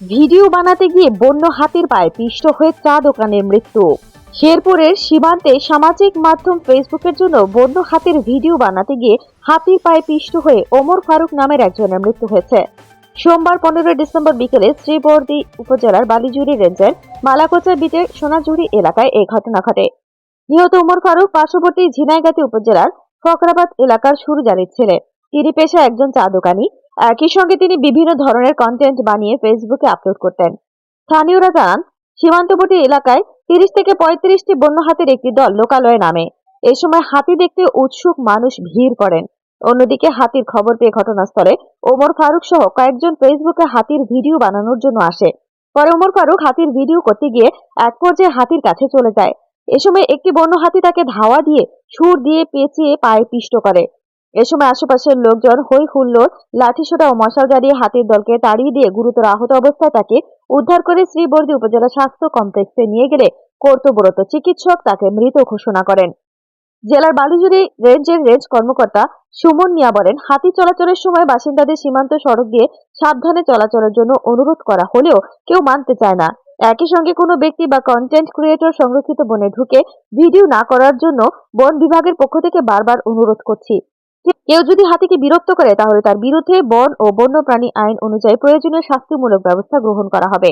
Video বানাতে গিয়ে বন্য হাতির পায়ে পিষ্ট হয়ে চা দোকানের মৃত্যু। শেরপুরের সীমান্তে সামাজিক মাধ্যম ফেসবুকের জন্য বন্য হাতির ভিডিও বানাতে গিয়ে হাতির পায়ে পিষ্ট হয়ে ওমর ফারুক নামের একজনের মৃত্যু হয়েছে। সোমবার পনেরোই ডিসেম্বর বিকেলে শ্রীবর্দী উপজেলার বালিজুরি রেঞ্জের মালাকোচা বিটের সোনাঝুরি এলাকায় এই ঘটনা ঘটে। নিহত ওমর ফারুক পার্শ্ববর্তী ঝিনাইগাতি উপজেলার ফকরাবাদ এলাকার সুরজারির ছেলে। তিনি পেশায় একজন চা দোকানি একই সঙ্গে তিনি বিভিন্ন ধরনের কন্টেন্ট বানিয়ে ফেসবুকে আপলোড করতেন। স্থানীয়রা জানান, সীমান্তবর্তী এলাকায় তিরিশ থেকে পঁয়ত্রিশটি বন্য হাতির একটি দল লোকালয়ে নামে। এই সময় হাতি দেখতে উৎসুক মানুষ ভিড় করেন। অন্যদিকে হাতির খবর পেয়ে ঘটনাস্থলে ওমর ফারুক সহ কয়েকজন ফেসবুকে হাতির ভিডিও বানানোর জন্য আসে। পরে ওমর ফারুক হাতির ভিডিও করতে গিয়ে এক পর্যায়ে হাতির কাছে চলে যায়। এ সময় একটি বন্য হাতি তাকে ধাওয়া দিয়ে সুর দিয়ে পেঁচিয়ে পায়ে পিষ্ট করে। এ সময় আশেপাশের লোকজন হই হুল্লোড়, লাঠিসোঁটা ও মশাল জ্বালিয়ে হাতির দলকে তাড়িয়ে দিয়ে গুরুতর আহত অবস্থায় তাকে উদ্ধার করে শ্রীবর্দী উপজেলা স্বাস্থ্য কমপ্লেক্সে নিয়ে গেলে কর্তব্যরত চিকিৎসক তাকে মৃত ঘোষণা করেন। জেলার বালিজুরি রেঞ্জের রেঞ্জ কর্মকর্তা সুমন মিয়া বলেন, হাতি চলাচলের সময় বাসিন্দাদের সীমান্ত সড়ক দিয়ে সাবধানে চলাচলের জন্য অনুরোধ করা হলেও কেউ মানতে চায় না। একই সঙ্গে কোনো ব্যক্তি বা কন্টেন্ট ক্রিয়েটর সংরক্ষিত বনে ঢুকে ভিডিও না করার জন্য বন বিভাগের পক্ষ থেকে বারবার অনুরোধ করছি। কেউ যদি হাতিকে বিরক্ত করে, তাহলে তার বিরুদ্ধে বন ও বন্যপ্রাণী আইন অনুযায়ী প্রয়োজনীয় শাস্তিমূলক ব্যবস্থা গ্রহণ করা হবে।